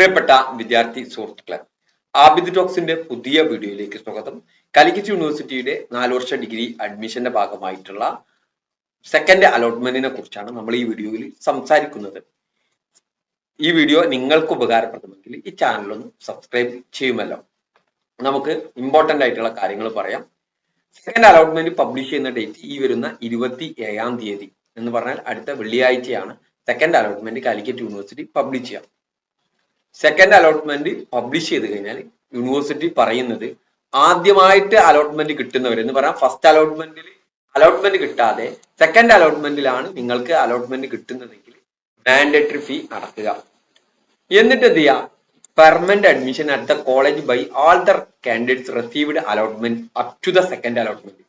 പ്രിയപ്പെട്ട വിദ്യാർത്ഥി സുഹൃത്തുക്കളെ ആബിദ് ടോക്സിന്റെ പുതിയ വീഡിയോയിലേക്ക് സ്വാഗതം. കാലിക്കറ്റ് യൂണിവേഴ്സിറ്റിയുടെ നാല് വർഷ ഡിഗ്രി അഡ്മിഷന്റെ ഭാഗമായിട്ടുള്ള സെക്കൻഡ് അലോട്ട്മെന്റിനെ കുറിച്ചാണ് നമ്മൾ ഈ വീഡിയോയിൽ സംസാരിക്കുന്നത്. ഈ വീഡിയോ നിങ്ങൾക്ക് ഉപകാരപ്രദമെങ്കിൽ ഈ ചാനൽ ഒന്ന് സബ്സ്ക്രൈബ് ചെയ്യുമല്ലോ. നമുക്ക് ഇമ്പോർട്ടന്റ് ആയിട്ടുള്ള കാര്യങ്ങൾ പറയാം. സെക്കൻഡ് അലോട്ട്മെന്റ് പബ്ലിഷ് ചെയ്യുന്ന ഡേറ്റ് ഈ വരുന്ന ഇരുപത്തി ഏഴാം തീയതി എന്ന് പറഞ്ഞാൽ അടുത്ത വെള്ളിയാഴ്ചയാണ് second allotment Calicut university publish ചെയ്യുക. സെക്കൻഡ് അലോട്ട്മെന്റ് പബ്ലിഷ് ചെയ്ത് കഴിഞ്ഞാൽ യൂണിവേഴ്സിറ്റി പറയുന്നത് ആദ്യമായിട്ട് അലോട്ട്മെന്റ് കിട്ടുന്നവർ എന്ന് പറയാം. ഫസ്റ്റ് അലോട്ട്മെന്റിൽ അലോട്ട്മെന്റ് കിട്ടാതെ സെക്കൻഡ് അലോട്ട്മെന്റിലാണ് നിങ്ങൾക്ക് അലോട്ട്മെന്റ് കിട്ടുന്നതെങ്കിൽ മാൻഡേറ്ററി ഫീ അടക്കുക. എന്നിട്ട് എന്ത് ചെയ്യാം? Permanent admission at the college by all other candidates received allotment up to the second allotment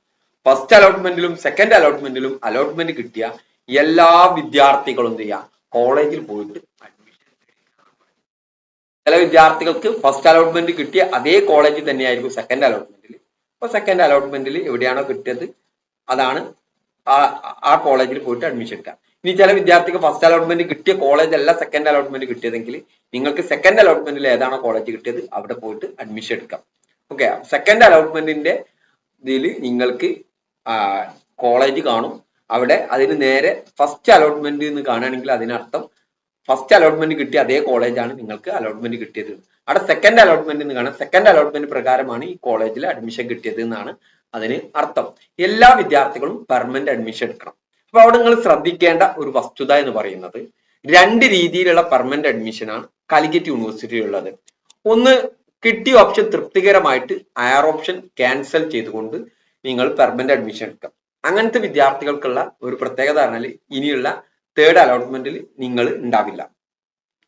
first അലോട്ട്മെന്റിലും second അലോട്ട്മെന്റിലും അലോട്ട്മെന്റ് കിട്ടിയ എല്ലാ വിദ്യാർത്ഥികളും എന്ത് ചെയ്യാം? കോളേജിൽ പോയിട്ട് ചില വിദ്യാർത്ഥികൾക്ക് ഫസ്റ്റ് അലോട്ട്മെന്റ് കിട്ടിയ അതേ കോളേജിൽ തന്നെയായിരിക്കും സെക്കൻഡ് അലോട്ട്മെന്റിൽ അപ്പൊ സെക്കൻഡ് അലോട്ട്മെന്റിൽ എവിടെയാണോ കിട്ടിയത് അതാണ് ആ കോളേജിൽ പോയിട്ട് അഡ്മിഷൻ എടുക്കുക. ഇനി ചില വിദ്യാർത്ഥിക്ക് ഫസ്റ്റ് അലോട്ട്മെന്റ് കിട്ടിയ കോളേജ് അല്ല സെക്കൻഡ് അലോട്ട്മെന്റ് കിട്ടിയതെങ്കിൽ നിങ്ങൾക്ക് സെക്കൻഡ് അലോട്ട്മെന്റിൽ ഏതാണോ കോളേജ് കിട്ടിയത് അവിടെ പോയിട്ട് അഡ്മിഷൻ എടുക്കാം ഓക്കെ സെക്കൻഡ് അലോട്ട്മെന്റിന്റെ ഇതിൽ നിങ്ങൾക്ക് കോളേജ് കാണും. അവിടെ അതിന് നേരെ ഫസ്റ്റ് അലോട്ട്മെന്റ് എന്ന് കാണുകയാണെങ്കിൽ അതിനർത്ഥം ഫസ്റ്റ് അലോട്ട്മെന്റ് കിട്ടിയ അതേ കോളേജാണ് നിങ്ങൾക്ക് അലോട്ട്മെന്റ് കിട്ടിയത്. അവിടെ സെക്കൻഡ് അലോട്ട്മെന്റ് എന്ന് കാണാം. സെക്കൻഡ് അലോട്ട്മെന്റ് പ്രകാരമാണ് ഈ കോളേജിൽ അഡ്മിഷൻ കിട്ടിയത് എന്നാണ് അതിന് അർത്ഥം. എല്ലാ വിദ്യാർത്ഥികളും പെർമനന്റ് അഡ്മിഷൻ എടുക്കണം. അപ്പൊ അവിടെ നിങ്ങൾ ശ്രദ്ധിക്കേണ്ട ഒരു വസ്തുത എന്ന് പറയുന്നത് രണ്ട് രീതിയിലുള്ള പെർമനന്റ് അഡ്മിഷനാണ് കാലിക്കറ്റ് യൂണിവേഴ്സിറ്റി ഉള്ളത്. ഒന്ന് കിട്ടിയ ഓപ്ഷൻ തൃപ്തികരമായിട്ട് അയർ ഓപ്ഷൻ ക്യാൻസൽ ചെയ്തുകൊണ്ട് നിങ്ങൾ പെർമനന്റ് അഡ്മിഷൻ എടുക്കാം. അങ്ങനത്തെ വിദ്യാർത്ഥികൾക്കുള്ള ഒരു പ്രത്യേകത പറഞ്ഞാൽ ഇനിയുള്ള തേർഡ് അലോട്ട്മെന്റിൽ നിങ്ങൾ ഉണ്ടാവില്ല.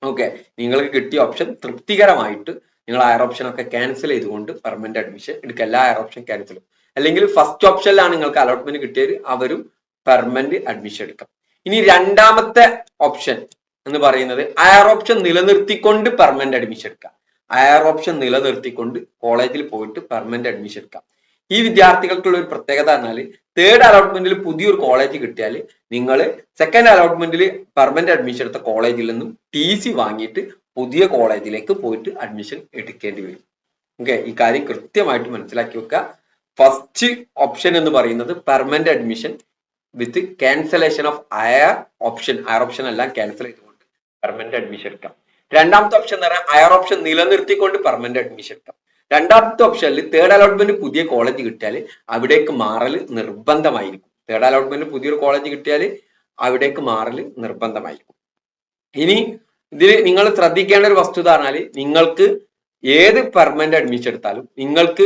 ഓക്കെ നിങ്ങൾക്ക് കിട്ടിയ ഓപ്ഷൻ തൃപ്തികരമായിട്ട് നിങ്ങൾ ആയർ ഓപ്ഷൻ ഒക്കെ ക്യാൻസൽ ചെയ്തുകൊണ്ട് പെർമനന്റ് അഡ്മിഷൻ എടുക്കുക. എല്ലാ ആയർ ഓപ്ഷൻ ക്യാൻസൽ അല്ലെങ്കിൽ ഫസ്റ്റ് ഓപ്ഷനിലാണ് നിങ്ങൾക്ക് അലോട്ട്മെന്റ് കിട്ടിയത്. അവരും പെർമനന്റ് അഡ്മിഷൻ എടുക്കാം. ഇനി രണ്ടാമത്തെ ഓപ്ഷൻ എന്ന് പറയുന്നത് അയർ ഓപ്ഷൻ നിലനിർത്തിക്കൊണ്ട് പെർമനന്റ് അഡ്മിഷൻ എടുക്കാം അയർ ഓപ്ഷൻ നിലനിർത്തിക്കൊണ്ട് കോളേജിൽ പോയിട്ട് പെർമനന്റ് അഡ്മിഷൻ എടുക്കാം ഈ വിദ്യാർത്ഥികൾക്കുള്ള ഒരു പ്രത്യേകത എന്നാൽ തേർഡ് അലോട്ട്മെന്റിൽ പുതിയൊരു കോളേജ് കിട്ടിയാൽ നിങ്ങൾ സെക്കൻഡ് അലോട്ട്മെന്റിൽ പെർമനന്റ് അഡ്മിഷൻ എടുത്ത കോളേജിൽ നിന്നും ടി സി വാങ്ങിയിട്ട് പുതിയ കോളേജിലേക്ക് പോയിട്ട് അഡ്മിഷൻ എടുക്കേണ്ടി വരും. ഓക്കെ ഈ കാര്യം കൃത്യമായിട്ട് മനസ്സിലാക്കി വെക്കുക. ഫസ്റ്റ് ഓപ്ഷൻ എന്ന് പറയുന്നത് permanent admission with cancellation of higher option higher option എല്ലാം ക്യാൻസൽ ചെയ്തുകൊണ്ട് പെർമനന്റ് അഡ്മിഷൻ എടുക്കാം. രണ്ടാമത്തെ ഓപ്ഷൻ എന്ന് പറഞ്ഞാൽ അയർ ഓപ്ഷൻ നിലനിർത്തിക്കൊണ്ട് പെർമനന്റ് അഡ്മിഷൻ എടുക്കാം. രണ്ടാമത്തെ ഓപ്ഷനിൽ തേർഡ് അലോട്ട്മെന്റ് പുതിയ കോളേജ് കിട്ടിയാൽ അവിടേക്ക് മാറൽ നിർബന്ധമായിരിക്കും. തേർഡ് അലോട്ട്മെന്റ് പുതിയൊരു കോളേജ് കിട്ടിയാൽ അവിടേക്ക് മാറൽ നിർബന്ധമായിരിക്കും. ഇനി ഇതിൽ നിങ്ങൾ ശ്രദ്ധിക്കേണ്ട ഒരു വസ്തുത പറഞ്ഞാൽ നിങ്ങൾക്ക് ഏത് പെർമനന്റ് അഡ്മിഷൻ എടുത്താലും നിങ്ങൾക്ക്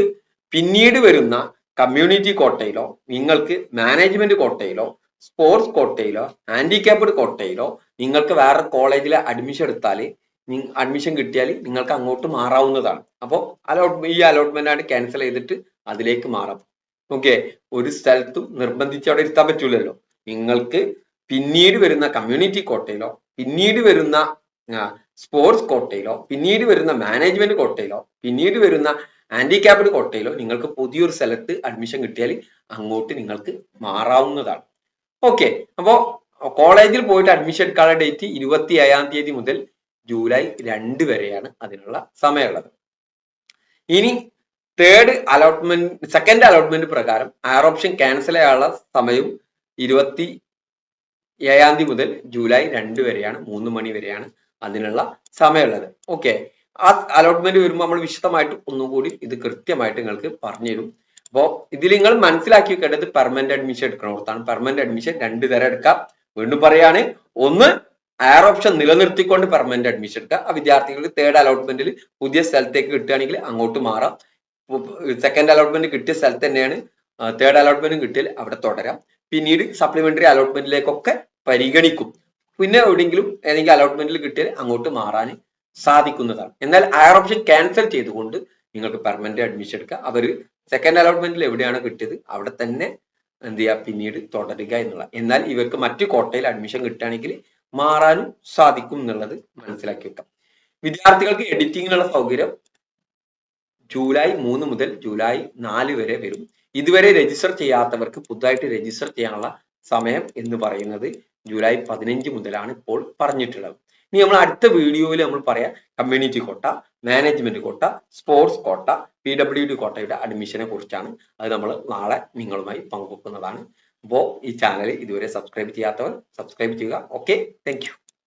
പിന്നീട് വരുന്ന കമ്മ്യൂണിറ്റി കോട്ടയിലോ നിങ്ങൾക്ക് മാനേജ്മെന്റ് കോട്ടയിലോ സ്പോർട്സ് കോട്ടയിലോ ഹാൻഡിക്യാപ്ഡ് കോട്ടയിലോ നിങ്ങൾക്ക് വേറെ കോളേജിൽ അഡ്മിഷൻ എടുത്താൽ അഡ്മിഷൻ കിട്ടിയാൽ നിങ്ങൾക്ക് അങ്ങോട്ട് മാറാവുന്നതാണ്. അപ്പോൾ അലോട്ട് ഈ അലോട്ട്മെന്റ് ആണ് ക്യാൻസൽ ചെയ്തിട്ട് അതിലേക്ക് മാറാം. ഓക്കെ ഒരു സ്ഥലത്തും നിർബന്ധിച്ച് അവിടെ ഇരുത്താൻ പറ്റൂലല്ലോ. നിങ്ങൾക്ക് പിന്നീട് വരുന്ന കമ്മ്യൂണിറ്റി കോട്ടയിലോ പിന്നീട് വരുന്ന സ്പോർട്സ് കോട്ടയിലോ പിന്നീട് വരുന്ന മാനേജ്മെന്റ് കോട്ടയിലോ പിന്നീട് വരുന്ന ഹാൻഡിക്യാപ്ഡ് കോട്ടയിലോ നിങ്ങൾക്ക് പുതിയൊരു സ്ഥലത്ത് അഡ്മിഷൻ കിട്ടിയാൽ അങ്ങോട്ട് നിങ്ങൾക്ക് മാറാവുന്നതാണ്. ഓക്കെ അപ്പോ കോളേജിൽ പോയിട്ട് അഡ്മിഷൻ എടുക്കാനുള്ള ഡേറ്റ് ഇരുപത്തി ഏഴാം തീയതി മുതൽ ജൂലൈ രണ്ട് വരെയാണ് അതിനുള്ള സമയമുള്ളത്. ഇനി തേർഡ് അലോട്ട്മെന്റ് സെക്കൻഡ് അലോട്ട്മെന്റ് പ്രകാരം അയർ ഓപ്ഷൻ ക്യാൻസൽ ചെയ്യാനുള്ള സമയം ഇരുപത്തി ഏഴാം തീയതി മുതൽ ജൂലൈ രണ്ട് വരെയാണ് മൂന്ന് മണി വരെയാണ് അതിനുള്ള സമയമുള്ളത്. ഓക്കെ ആ അലോട്ട്മെന്റ് വരുമ്പോൾ നമ്മൾ വിശദമായിട്ട് ഒന്നുകൂടി ഇത് കൃത്യമായിട്ട് നിങ്ങൾക്ക് പറഞ്ഞു തരും അപ്പോൾ ഇതിൽ നിങ്ങൾ മനസ്സിലാക്കി വെക്കേണ്ടത് പെർമനന്റ് അഡ്മിഷൻ എടുക്കണോർത്താണ് പെർമനന്റ് അഡ്മിഷൻ രണ്ട് തരം എടുക്കാം. വീണ്ടും പറയാണ്. ഒന്ന് അയർ ഓപ്ഷൻ നിലനിർത്തിക്കൊണ്ട് പെർമനന്റ് അഡ്മിഷൻ എടുക്കുക. ആ വിദ്യാർത്ഥികൾക്ക് തേർഡ് അലോട്ട്മെന്റിൽ പുതിയ സ്ഥലത്തേക്ക് കിട്ടുകയാണെങ്കിൽ അങ്ങോട്ട് മാറാം. സെക്കൻഡ് അലോട്ട്മെന്റ് കിട്ടിയ സ്ഥലത്ത് തന്നെയാണ് തേർഡ് അലോട്ട്മെന്റും കിട്ടിയാൽ അവിടെ തുടരാം. പിന്നീട് സപ്ലിമെന്ററി അലോട്ട്മെന്റിലേക്കൊക്കെ പരിഗണിക്കും. പിന്നെ എവിടെയെങ്കിലും ഏതെങ്കിലും അലോട്ട്മെന്റിൽ കിട്ടിയാൽ അങ്ങോട്ട് മാറാൻ സാധിക്കുന്നതാണ്. എന്നാൽ അയർ ഓപ്ഷൻ ക്യാൻസൽ ചെയ്തുകൊണ്ട് നിങ്ങൾക്ക് പെർമനന്റ് അഡ്മിഷൻ എടുക്കുക അവർ സെക്കൻഡ് അലോട്ട്മെന്റിൽ എവിടെയാണ് കിട്ടിയത് അവിടെ തന്നെ എന്ത് ചെയ്യുക? പിന്നീട് തുടരുക എന്നുള്ള എന്നാൽ ഇവർക്ക് മറ്റു കോട്ടയിൽ അഡ്മിഷൻ കിട്ടുകയാണെങ്കിൽ മാറാനും സാധിക്കും എന്നുള്ളത് മനസ്സിലാക്കി വെക്കാം. വിദ്യാർത്ഥികൾക്ക് എഡിറ്റിങ്ങിനുള്ള സൗകര്യം ജൂലൈ മൂന്ന് മുതൽ ജൂലൈ നാല് വരെ വരും. ഇതുവരെ രജിസ്റ്റർ ചെയ്യാത്തവർക്ക് പുതുതായിട്ട് രജിസ്റ്റർ ചെയ്യാനുള്ള സമയം എന്ന് പറയുന്നത് ജൂലൈ പതിനഞ്ച് മുതലാണ് ഇപ്പോൾ പറഞ്ഞിട്ടുള്ളത്. ഇനി നമ്മൾ അടുത്ത വീഡിയോയിൽ നമ്മൾ പറയാം കമ്മ്യൂണിറ്റി കോട്ട മാനേജ്മെന്റ് കോട്ട sports quota P W D കോട്ടയുടെ അഡ്മിഷനെ കുറിച്ചാണ്. അത് നമ്മൾ നാളെ നിങ്ങളുമായി പങ്കുവെക്കുന്നതാണ്. അപ്പോൾ ഈ ചാനൽ ഇതുവരെ സബ്സ്ക്രൈബ് ചെയ്യാത്തവർ സബ്സ്ക്രൈബ് ചെയ്യുക ഓക്കെ താങ്ക്